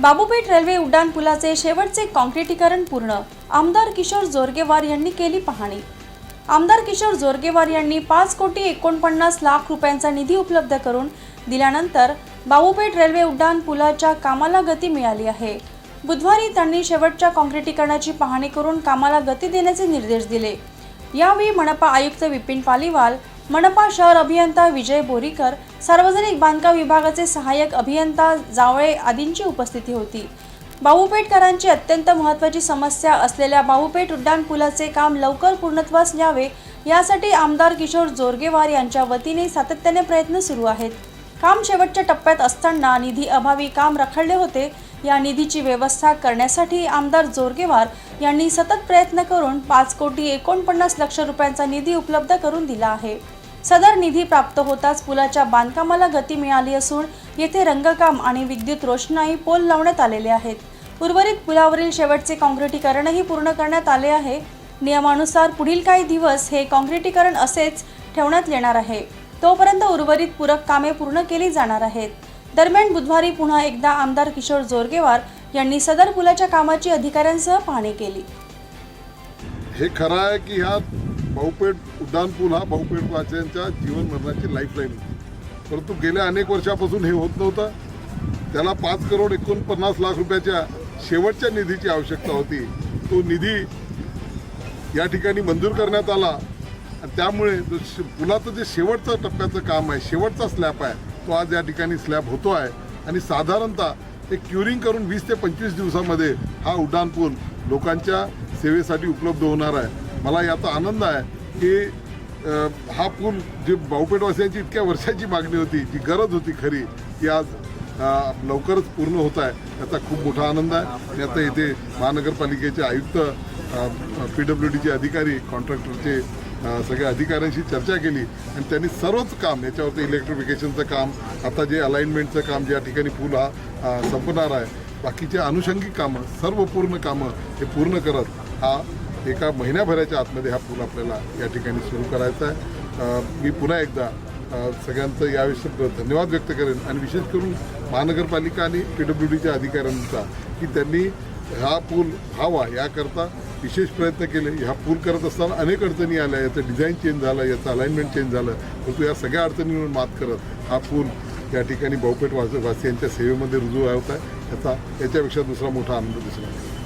Babupeth railway उड्डाण पुलाचे शेवटचे काँक्रिटीकरण पूर्ण. आमदार किशोर जोरगेवार यांनी केली पाहणी. आमदार किशोर जोरगेवार यांनी पाच कोटी एकोणपन्नास लाख रुपयांचा निधी उपलब्ध करून दिल्यानंतर बाबूपेठ रेल्वे उड्डाण पुलाच्या कामाला गती मिळाली आहे. बुधवारी त्यांनी शेवटच्या काँक्रिटीकरणाची पाहणी करून कामाला गती देण्याचे निर्देश दिले. यावेळी मनपा आयुक्त विपिन पालिवाल मनपा शहर अभियंता विजय बोरीकर सार्वजनिक बांधकाम विभागाचे सहाय्यक अभियंता जावळे आदींची उपस्थिती होती. बाबूपेठकरांची अत्यंत महत्त्वाची समस्या असलेल्या बाबूपेठ उड्डाण पुलाचे काम लवकर पूर्णत्वास न्यावे यासाठी आमदार किशोर जोरगेवार यांच्या वतीने सातत्याने प्रयत्न सुरू आहेत. काम शेवटच्या टप्प्यात असताना निधी अभावी काम रखडले होते. या निधीची व्यवस्था करण्यासाठी आमदार जोरगेवार यांनी सतत प्रयत्न करून पाच कोटी एकोणपन्नास लक्ष रुपयांचा निधी उपलब्ध करून दिला आहे. सदर निधी प्राप्त होताच पुलाच्या बांधकामाला गती मिळाली असून येथे रंगकाम आणि विद्युत रोषणाई पोल लावण्यात आलेले आहेत. उर्वरित पुलावरील शेवटचे काँक्रिटीकरणही पूर्ण करण्यात आले आहे. नियमानुसार पुढील काही दिवस हे काँक्रिटीकरण असेच ठेवण्यात येणार आहे. तोपर्यंत उर्वरित पूरक कामे पूर्ण केली जाणार आहेत. दरम्यान बुधवारी पुन्हा एकदा आमदार किशोर जोरगेवार यांनी सदर पुलाच्या कामाची अधिकाऱ्यांसह पाहणी केली. हे खरं आहे की ह्या भाऊपेठ उड्डाणपूल हा भाऊपेठ वाच्यांच्या जीवन मरणाची लाईफलाईन होती. परंतु गेल्या अनेक वर्षापासून हे होत नव्हतं. त्याला पाच करोड एकोणपन्नास लाख रुपयाच्या शेवटच्या निधीची आवश्यकता होती. तो निधी या ठिकाणी मंजूर करण्यात आला. आणि त्यामुळे जो शे- पुलाचं जे शेवटचं टप्प्याचं काम आहे शेवटचा स्लॅब आहे तो आज या ठिकाणी स्लॅब होतो आहे. आणि साधारणतः ते क्युरिंग करून वीस ते पंचवीस दिवसामध्ये हा उड्डाणपूल लोकांच्या सेवेसाठी उपलब्ध होणार आहे. मला याचा आनंद आहे की हा पूल जे भाऊपेठवासियांची इतक्या वर्षाची मागणी होती जी गरज होती खरी ती आज लवकरच पूर्ण होत आहे. याचा खूप मोठा आनंद आहे. आणि आता इथे महानगरपालिकेचे आयुक्त पी डब्ल्यू डीचे अधिकारी कॉन्ट्रॅक्टरचे सगळ्या अधिकाऱ्यांशी चर्चा केली. आणि त्यांनी सर्वच काम याच्यावरती इलेक्ट्रिफिकेशनचं काम आता जे अलाइनमेंटचं काम ज्या ठिकाणी पूल हा संपणार आहे बाकीचे अनुषंगिक कामं सर्व पूर्ण कामं हे पूर्ण करत हा एका महिन्याभराच्या आतमध्ये हा पूल आपल्याला या ठिकाणी सुरू करायचा आहे. मी पुन्हा एकदा सगळ्यांचं याविषयी धन्यवाद व्यक्त करेन आणि विशेष करून महानगरपालिका आणि पी डब्ल्यू डीच्या अधिकाऱ्यांचा की त्यांनी हा पूल व्हावा याकरता विशेष प्रयत्न केले. ह्या पूल करत असताना अनेक अडचणी आल्या. याचं डिझाईन चेंज झालं याचं अलाइनमेंट चेंज झालं. परंतु या सगळ्या अडचणींवर मात करत हा पूल या ठिकाणी बहुपेठ वास वासियांच्या सेवेमध्ये रुजू होत. आहे याचा याच्यापेक्षा दुसरा मोठा आनंद दिसला